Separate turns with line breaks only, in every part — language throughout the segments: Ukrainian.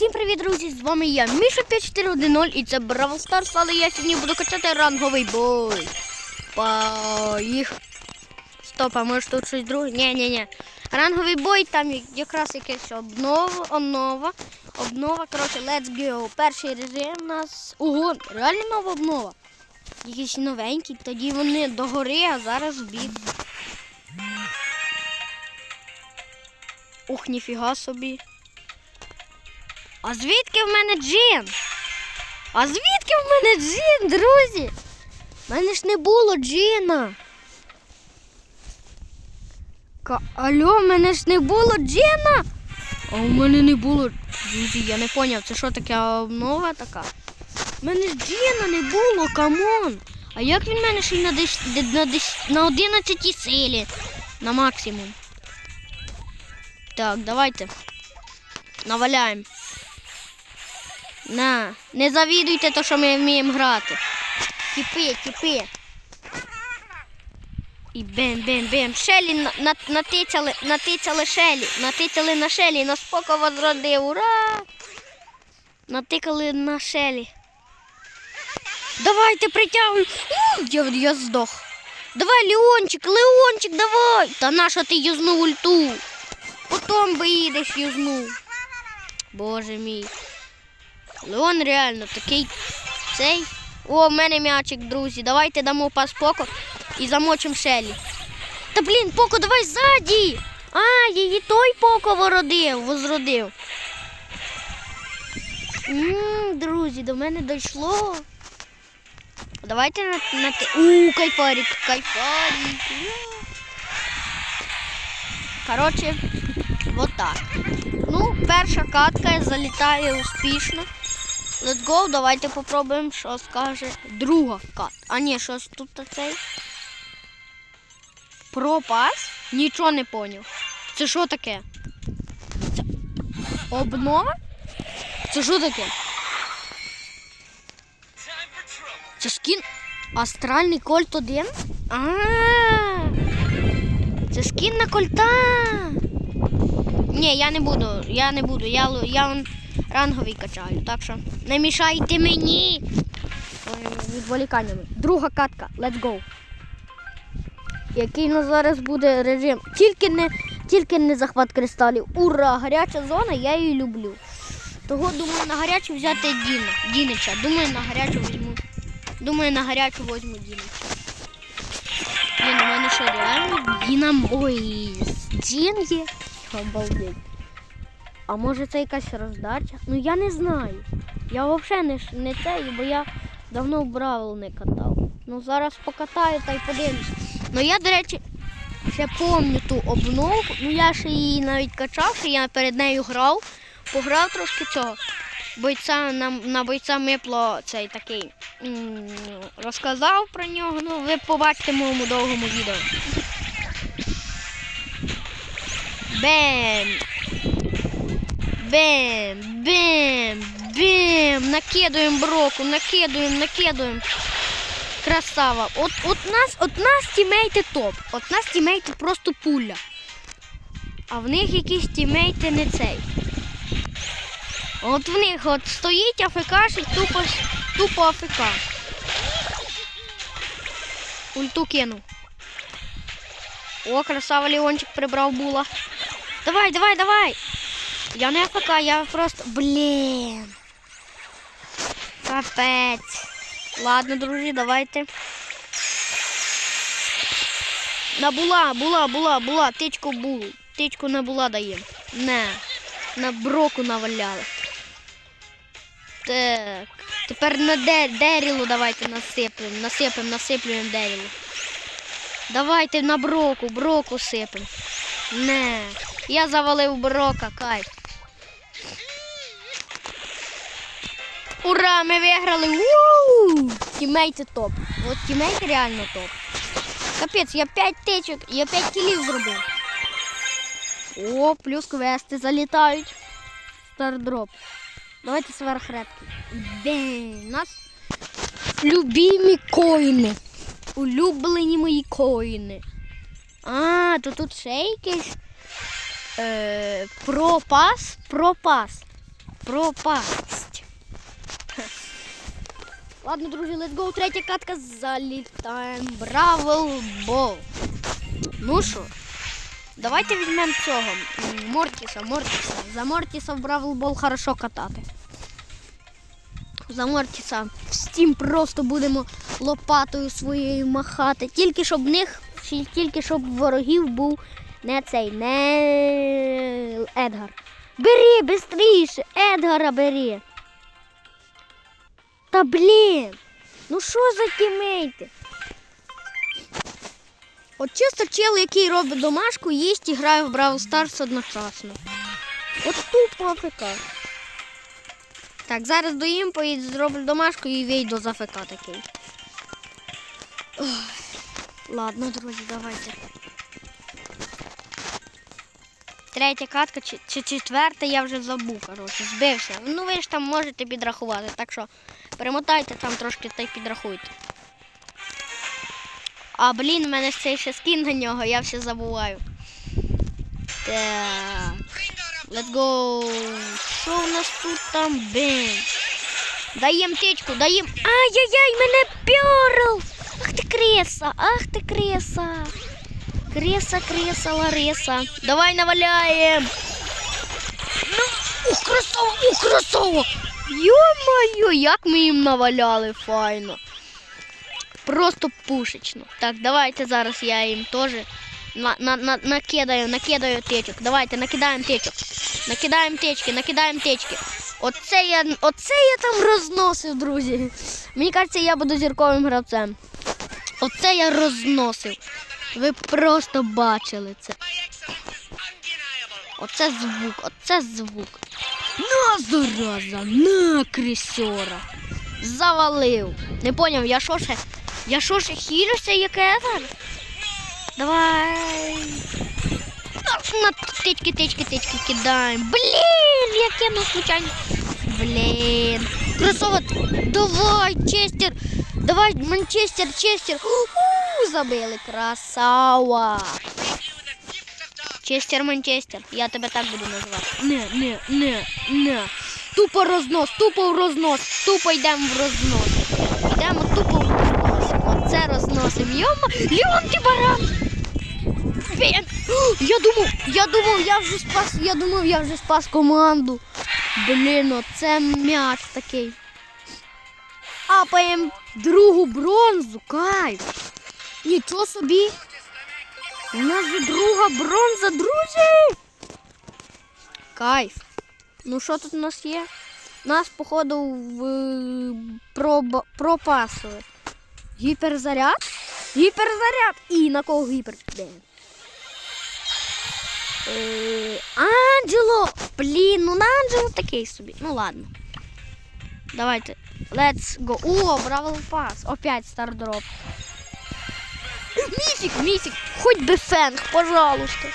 Всім привіт, друзі! З вами я, Міша 5410 і це Бравл Старс, але я сьогодні буду качати ранговий бой. Поїх. Стоп, а може тут щось друге? Ні, ні, ні. Ранговий бой, там якраз якесь обнова, обнова. Обнова, коротше, let's go. Перший режим у нас. Ого, реально нова обнова. Якісь новенькі, тоді вони догори, а зараз в бік. Ух, ніфіга собі. А звідки в мене джин? А звідки в мене джин, друзі? В мене ж не було джина. Ка... Алло, в мене ж не було джина. А у мене не було. Друзі, я не поняв, це що таке обнова така? У мене ж джина не було, камон. А як він в мене ще й на, десь, на, десь, на 11 силі? На максимум. Так, давайте. Наваляємо. На, не завідуйте, то, що ми вміємо грати. Тіпи, тіпи. І бем-бем-бем. Шелі на, на, натицяли, натицяли шелі. Натицяли на шелі. Нас поко возродив. Ура! Натикали на шелі. Давайте притягуємо. Я, я здох. Давай, Леончик, Леончик, давай. Та наша ти юзнув ульту. Потім би їдеш юзнув. Боже мій. Леон реально такий цей. О, в мене м'ячик, друзі. Давайте дамо пас Поко і замочимо Шелі. Та блін, Поко, давай ззаді. А, її той Поко вородив, возродив. Ммм, друзі, до мене дійшло. Давайте на, на У, кайфарик, кайфарик. Коротше, вот так. Ну, перша катка залітає успішно. Let's go, давайте попробуємо, що скаже друга кат. А ні, щось тут цей. Пропас? Нічого не поняв. Це що таке? Це обнова? Це що таке? Це скін Астральний Кольт 1? А. Це скін на кольта. Ні, я не буду, я не буду. Я, я ранговий качаю, так що не мішайте мені. Відволіканнями. Друга катка. Let's go. Який у нас зараз буде режим? Тільки не, тільки не захват кристалів. Ура! Гаряча зона, я її люблю. Того думаю на гарячу взяти Діна. Дінича. Думаю, на гарячу візьму. Думаю, на гарячу візьму Дінича. Блін, у мене що реально Діна ой, Дін є. Обалдеть. А може це якась роздача? Ну я не знаю. Я взагалі не, не цей, бо я давно в Бравл не катав. Ну зараз покатаю та й подивлюсь. Ну я, до речі, ще пам'ятаю ту обновку. Ну я ще її навіть качав, що я перед нею грав. Пограв трошки цього. Бойця на, на бойця Мипло цей такий розказав про нього. Ну, ви побачите в моєму довгому відео. Бем! Бем! Бем! Бем! Накидуємо броку, накидуємо, накидуємо. Красава. От, от нас, от нас тімейти топ. От нас тімейти просто пуля. А в них якісь тімейти не цей. От в них от стоїть АФК, тупо, тупо АФК. Ульту кинув. О, красава Леончик прибрав була. Давай, давай, давай. Я не АФК, я просто. Блін. Капець. Ладно, друзі, давайте. На була, була, була, тичку булу. Тичку на була даємо. Не. На броку наваляли. Так. Тепер на де, дерілу давайте насиплемо. Насиплемо, насиплюємо дерілу. Давайте на броку, броку сипемо. Не. Я завалив брока, кайф. Ура, ми виграли! Уу! Тімейти топ. От тімейти реально топ. Капець, я 5 тичок, я 5 кілів зробив. О, плюс квести залітають. Стардроп. Давайте сверхредки. Бен, у нас любимі коїни. Улюблені мої коїни. А, то тут ще якийсь е, пропас, пропас. пропасть. Ладно, друзі, let's go. Третя катка. Залітаємо. Бравл Бол. Ну що, давайте візьмемо цього. Мортіса, Мортіса. За Мортіса в Бравл Бол хорошо катати. За Мортіса в стім просто будемо лопатою своєю махати. Тільки щоб в них, тільки щоб ворогів був не цей, не Едгар. Бери бистріше, Едгара бери. Та блін. Ну що за тімейти? От чисто чел, який робить домашку, їсть і грає в Бравл Старс одночасно. От тупо АФК. Так, зараз доїм, поїду, зроблю домашку і вийду з АФК такий. Ох. Ладно, друзі, давайте. Третя катка чи, чи четверта, я вже забув, коротше, збився. Ну ви ж там можете підрахувати, так що перемотайте там трошки та й підрахуйте. А блін, в мене ж цей ще скін на нього, я все забуваю. Так. Let's go. Що у нас тут там? Бен. Даєм течку, даєм. Ай-яй-яй, мене пьорл! Ах ти креса, ах ти креса. Креса, креса, Лариса. Давай наваляем. Ну, ух, красава, ух, красава. Ё-моё, як ми їм наваляли файно. Просто пушечно. Так, давайте зараз я їм теж на, на, на, накидаю, накидаю течок. Давайте, накидаємо течок. Накидаємо течки, накидаємо течки. Оце я, оце я там розносив, друзі. Мені кажеться, я буду зірковим гравцем. Оце я розносив. Ви просто бачили це. Оце звук, оце звук. На зараза, на крисьора. Завалив. Не поняв, я що ще? Я що ще хілюся, як Едгар? Давай. На, тички, тички, тички кидаємо. Блін, яке ми случайно. Блін. Кросовок. Давай, Честер. Давай, Манчестер, Честер. У-у, забили. Красава. Честер, Манчестер. Я тебе так буду називати. Не, не, не, не. Тупо рознос, тупо в рознос. Тупо йдемо в рознос. Йдемо тупо в рознос. Оце розносим. Йома, Леон, ти баран. Блін. Я думав, я думав, я вже спас, я думав, я вже спас команду. Блін, оце м'яч такий. Апаємо другу бронзу, кайф. Нічого собі. У нас же друга бронза, друзі. Кайф. Ну що тут у нас є? Нас, походу, в проба- пропасили. Гіперзаряд? Гіперзаряд! І на кого гіпер? Де? Е, Анджело! Блін, ну на Анджело такий собі. Ну ладно. Давайте. Let's go. О, Бравл Пас. Опять стардроп. Міфік, міфік. Хоть би фенг, пожалуйста.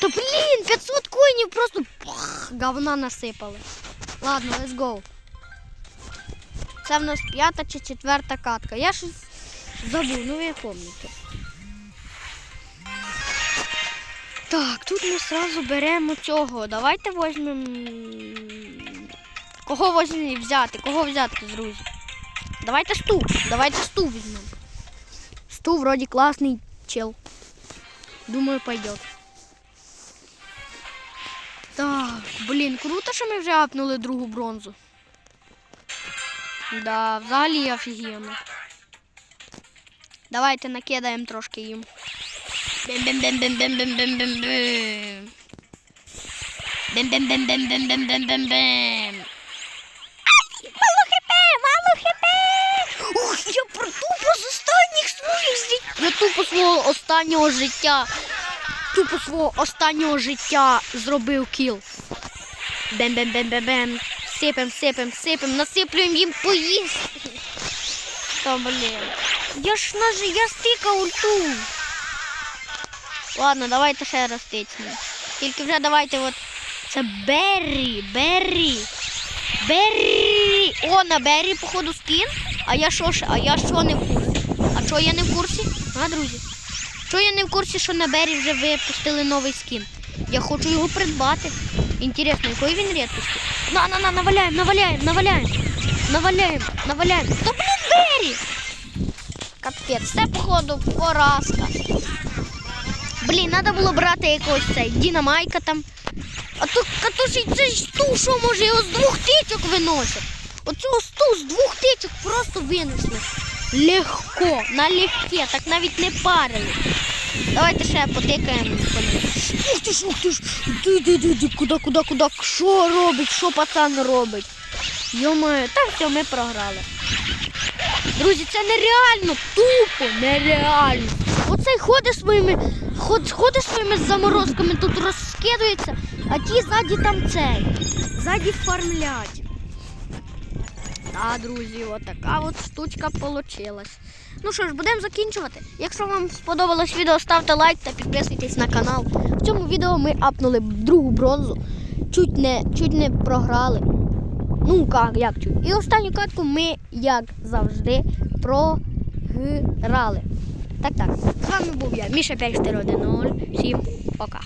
Та блін, 500 коїнів просто пах, говна насипали. Ладно, let's go. Це в нас п'ята чи четверта катка. Я щось забув, ну ви пам'ятаєте. Так, тут ми одразу беремо цього. Давайте візьмемо. Кого возьмемо взяти? Кого взяти, друзі? Давайте сту. Давайте сту візьмемо. Сту вроді класний чел. Думаю, пойдет. Так, блін, круто, що ми вже апнули другу бронзу. Да, взагалі офігенно. Давайте накидаємо трошки їм. Бем-бем-бем-бем-бем-бем-бем-бем. Бем-бем-бем-бем-бем-бем-бем-бем. Останнього життя. Тупо свого останнього життя зробив кіл. Бем-бем-бем-бем-бем. Сипем, сипем, сипем, насиплюємо їм поїсти. Та блін. Я ж наж... я стика ульту. Ладно, давайте ще раз тицнемо. Тільки вже давайте от. Це Беррі, Беррі. Беррі. О, на Беррі, походу, скін. А я що ж, а я що не в курсі? А що я не в курсі? А, друзі? Що я не в курсі, що на Беррі вже випустили новий скін? Я хочу його придбати. Інтересно, якої він рідкості? На, на, на, наваляємо, наваляємо, наваляємо. Наваляємо, наваляємо. Та блін, двері! Капець, це походу поразка. Блін, треба було брати якогось цей Дінамайка там. А то катуші цей стул, що може його з двох тичок виносять. Оцього стул з двох тичок просто винесли. Легко, налегке, так навіть не парили. Давайте ще потикаємо. Ух ти ж, ух ти ж. Ди, ди, ди, ди, куди, куди, куди, що робить, що пацан робить? Йомаю, так все, ми програли. Друзі, це нереально, тупо, нереально. Оцей ходить своїми, ход, ходить своїми заморозками, тут розкидується, а ті ззаді там цей. Ззаді фармлять. Та, друзі, отака от штучка получилась. Ну що ж, будемо закінчувати. Якщо вам сподобалось відео, ставте лайк та підписуйтесь на канал. В цьому відео ми апнули другу бронзу. Чуть не, чуть не програли. Ну як, як чуть. І останню катку ми, як завжди, програли. Так, так. З вами був я, Міша 540. Всім пока.